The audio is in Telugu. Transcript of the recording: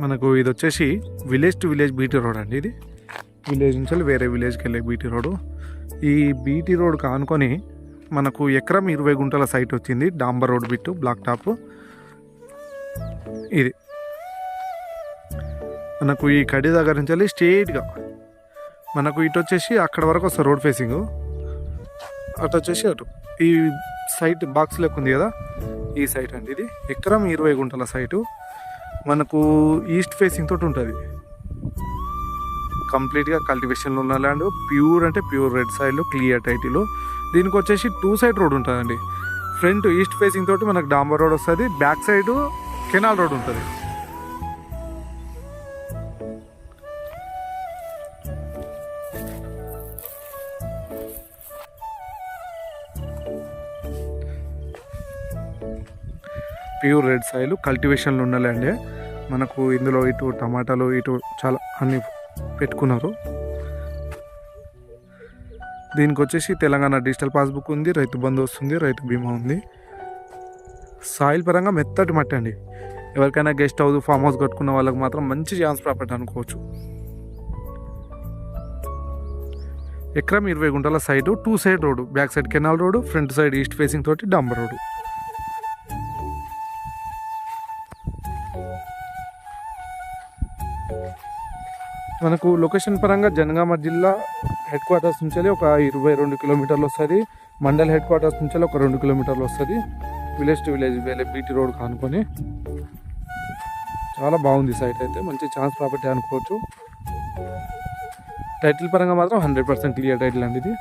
మనకు ఇది వచ్చేసి village to village BT road అండి ఇది. విలేజ్ నుంచి వేరే విలేజ్కి వెళ్ళే బీటీ రోడ్ ఈ బీటీ రోడ్ కానుకొని మనకు ఎకరం ఇరవై గుంటల సైట్ వచ్చింది. డాంబర్ రోడ్ బిట్టు బ్లాక్ టాప్. ఇది. మనకు ఈ కడి దగ్గర నుంచి వెళ్ళి స్ట్రేట్గా మనకు ఇటు వచ్చేసి అక్కడ వరకు వస్తుంది రోడ్ ఫేసింగ్ అటు వచ్చేసి అటు. ఈ సైట్ బాక్స్ లెక్క ఉంది కదా? ఈ సైట్ అండి ఇది. ఎకరం ఇరవై గుంటల సైటు మనకు ఈస్ట్ ఫేసింగ్ తోటి ఉంటుంది. కంప్లీట్గా కల్టివేషన్లో ఉన్న ల్యాండ్ ప్యూర్ అంటే ప్యూర్ రెడ్ సైడ్లో క్లియర్ టైటిలో దీనికి వచ్చేసి టూ సైడ్ రోడ్ ఉంటుందండి. ఫ్రంట్ ఈస్ట్ ఫేసింగ్ తోటి మనకు డాంబర్ రోడ్ వస్తుంది బ్యాక్ సైడ్ కెనాల్ రోడ్ ఉంటుంది. ప్యూర్ రెడ్ సాయిల్ కల్టివేషన్లు ఉన్న ల్యాండే మనకు ఇందులో ఇటు టమాటాలు ఇటు చాలా అన్ని పెట్టుకున్నారు. దీనికి వచ్చేసి తెలంగాణ డిజిటల్ పాస్బుక్ ఉంది రైతు బంధు వస్తుంది రైతు బీమా ఉంది. సాయిల్ పరంగా మెత్తటి మట్టి అండి. ఎవరికైనా గెస్ట్ హౌస్ ఫామ్ హౌస్ కట్టుకున్న వాళ్ళకి మాత్రం మంచి ఛాన్స్ ప్రాపర్టీ అనుకోవచ్చు. ఎకరం ఇరవై గుంటల side two side road back side canal road front side east facing తోటి డంబర్ రోడ్డు. మనకు లొకేషన్ పరంగా జనగామ జిల్లా హెడ్ క్వార్టర్స్ నుంచి ఒక ఇరవై రెండు కిలోమీటర్లు వస్తుంది. మండల్ హెడ్ క్వార్టర్స్ నుంచి ఒక రెండు కిలోమీటర్లు వస్తుంది. విలేజ్ టు విలేజ్ వేలే బీటీ రోడ్ కానుకొని చాలా బాగుంది సైట్ అయితే. మంచి ఛాన్స్ ప్రాపర్టీ అనుకోవచ్చు. టైటిల్ పరంగా మాత్రం హండ్రెడ్ పర్సెంట్ క్లియర్ టైటిల్ అండి ఇది.